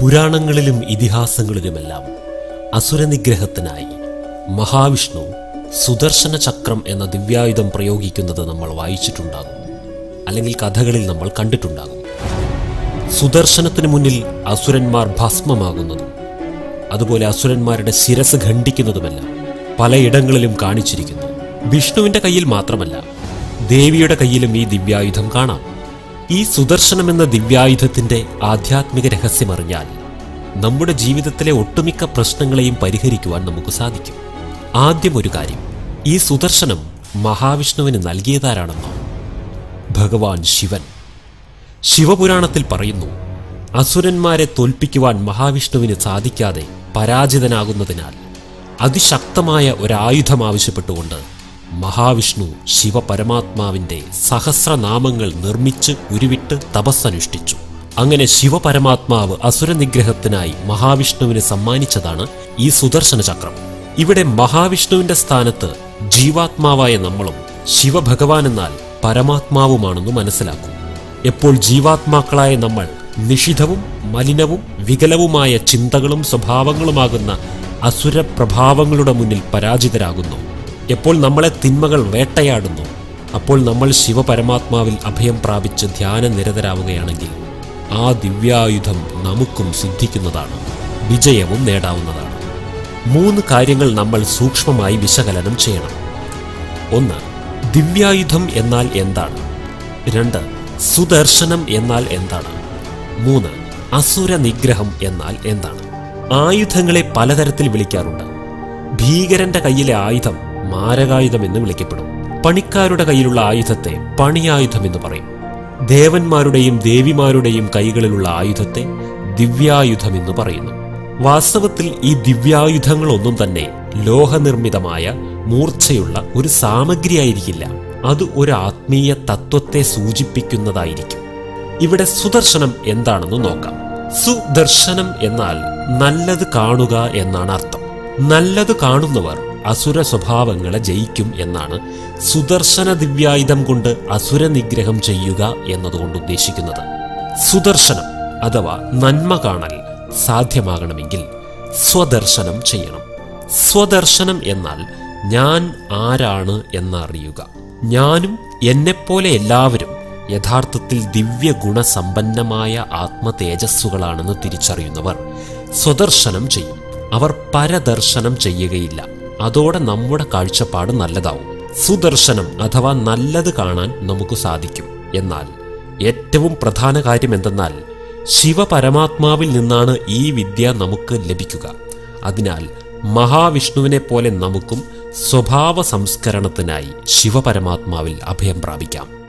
പുരാണങ്ങളിലും ഇതിഹാസങ്ങളിലുമെല്ലാം അസുരനിഗ്രഹത്തിനായി മഹാവിഷ്ണു സുദർശന ചക്രം എന്ന ദിവ്യായുധം പ്രയോഗിക്കുന്നത് നമ്മൾ വായിച്ചിട്ടുണ്ടാകും. അല്ലെങ്കിൽ കഥകളിൽ നമ്മൾ കണ്ടിട്ടുണ്ടാകും. സുദർശനത്തിന് മുന്നിൽ അസുരന്മാർ ഭസ്മമാകുന്നതും അതുപോലെ അസുരന്മാരുടെ ശിരസ് ഖണ്ഡിക്കുന്നതുമെല്ലാം പലയിടങ്ങളിലും കാണിച്ചിരിക്കുന്നു. വിഷ്ണുവിന്റെ കയ്യിൽ മാത്രമല്ല ദേവിയുടെ കയ്യിലും ഈ ദിവ്യായുധം കാണാം. ഈ സുദർശനം എന്ന ദിവ്യായുധത്തിന്റെ ആധ്യാത്മിക രഹസ്യമറിഞ്ഞാൽ നമ്മുടെ ജീവിതത്തിലെ ഒട്ടുമിക്ക പ്രശ്നങ്ങളെയും പരിഹരിക്കുവാൻ നമുക്ക് സാധിക്കും. ആദ്യം ഒരു കാര്യം ഈ സുദർശനം മഹാവിഷ്ണുവിന് നൽകിയതാരാണെന്നോ? ഭഗവാൻ ശിവൻ. ശിവപുരാണത്തിൽ പറയുന്നു അസുരന്മാരെ തോൽപ്പിക്കുവാൻ മഹാവിഷ്ണുവിന് സാധിക്കാതെ പരാജിതനാകുന്നതിനാൽ അതിശക്തമായ ഒരായുധം ആവശ്യപ്പെട്ടുകൊണ്ട് മഹാവിഷ്ണു ശിവപരമാത്മാവിന്റെ സഹസ്രനാമങ്ങൾ നിർമ്മിച്ച് ഉരുവിട്ട് തപസ്സനുഷ്ഠിച്ചു. അങ്ങനെ ശിവപരമാത്മാവ് അസുരനിഗ്രഹത്തിനായി മഹാവിഷ്ണുവിന് സമ്മാനിച്ചതാണ് ഈ സുദർശന ചക്രം. ഇവിടെ മഹാവിഷ്ണുവിന്റെ സ്ഥാനത്ത് ജീവാത്മാവായ നമ്മളും ശിവഭഗവാൻ എന്നാൽ പരമാത്മാവുമാണെന്ന് മനസ്സിലാക്കും. എപ്പോൾ ജീവാത്മാക്കളായ നമ്മൾ നിഷിധവും മലിനവും വികലവുമായ ചിന്തകളും സ്വഭാവങ്ങളുമാകുന്ന അസുരപ്രഭാവങ്ങളുടെ മുന്നിൽ പരാജിതരാകുന്നു. എപ്പോൾ നമ്മളെ തിന്മകൾ വേട്ടയാടുന്നു അപ്പോൾ നമ്മൾ ശിവപരമാത്മാവിൽ അഭയം പ്രാപിച്ച് ധ്യാന നിരതരാവുകയാണെങ്കിൽ ആ ദിവ്യായുധം നമുക്കും സിദ്ധിക്കുന്നതാണ് വിജയവും നേടാവുന്നതാണ്. മൂന്ന് കാര്യങ്ങൾ നമ്മൾ സൂക്ഷ്മമായി വിശകലനം ചെയ്യണം. ഒന്ന് ദിവ്യായുധം എന്നാൽ എന്താണ്? രണ്ട് സുദർശനം എന്നാൽ എന്താണ്? മൂന്ന് അസുര നിഗ്രഹം എന്നാൽ എന്താണ്? ആയുധങ്ങളെ പലതരത്തിൽ വിളിക്കാറുണ്ട്. ഭീകരന്റെ കയ്യിലെ ആയുധം മാരകായുധം എന്ന് വിളിക്കപ്പെടും. പണിക്കാരുടെ കയ്യിലുള്ള ആയുധത്തെ പണിയായുധം എന്ന് പറയും. ദേവന്മാരുടെയും ദേവിമാരുടെയും കൈകളിലുള്ള ആയുധത്തെ ദിവ്യായുധം എന്ന് പറയുന്നു. വാസ്തവത്തിൽ ഈ ദിവ്യായുധങ്ങളൊന്നും തന്നെ ലോഹനിർമ്മിതമായ മൂർച്ചയുള്ള ഒരു സാമഗ്രിയായിരിക്കില്ല. അത് ഒരു ആത്മീയ തത്വത്തെ സൂചിപ്പിക്കുന്നതായിരിക്കും. ഇവിടെ സുദർശനം എന്താണെന്ന് നോക്കാം. സുദർശനം എന്നാൽ നല്ലത് കാണുക എന്നാണ് അർത്ഥം. നല്ലത് കാണുന്നവർ അസുര സ്വഭാവങ്ങളെ ജയിക്കും എന്നാണ് സുദർശന ദിവ്യായുധം കൊണ്ട് അസുര നിഗ്രഹം ചെയ്യുക എന്നതുകൊണ്ട് ഉദ്ദേശിക്കുന്നത്. സുദർശനം അഥവാ നന്മ കാണൽ സാധ്യമാകണമെങ്കിൽ സ്വദർശനം ചെയ്യണം. സ്വദർശനം എന്നാൽ ഞാൻ ആരാണ് എന്നറിയുക. ഞാനും എന്നെപ്പോലെ എല്ലാവരും യഥാർത്ഥത്തിൽ ദിവ്യ ഗുണസമ്പന്നമായ ആത്മതേജസ്സുകളാണെന്ന് തിരിച്ചറിയുന്നവർ സ്വദർശനം ചെയ്യും. അവർ പരദർശനം ചെയ്യുകയില്ല. അതോടെ നമ്മുടെ കാഴ്ചപ്പാട് നല്ലതാവും. സുദർശനം അഥവാ നല്ലത് കാണാൻ നമുക്ക് സാധിക്കും. എന്നാൽ ഏറ്റവും പ്രധാന കാര്യം എന്തെന്നാൽ ശിവപരമാത്മാവിൽ നിന്നാണ് ഈ വിദ്യ നമുക്ക് ലഭിക്കുക. അതിനാൽ മഹാവിഷ്ണുവിനെ പോലെ നമുക്കും സ്വഭാവ സംസ്കരണത്തിനായി ശിവപരമാത്മാവിൽ അഭയം പ്രാപിക്കാം.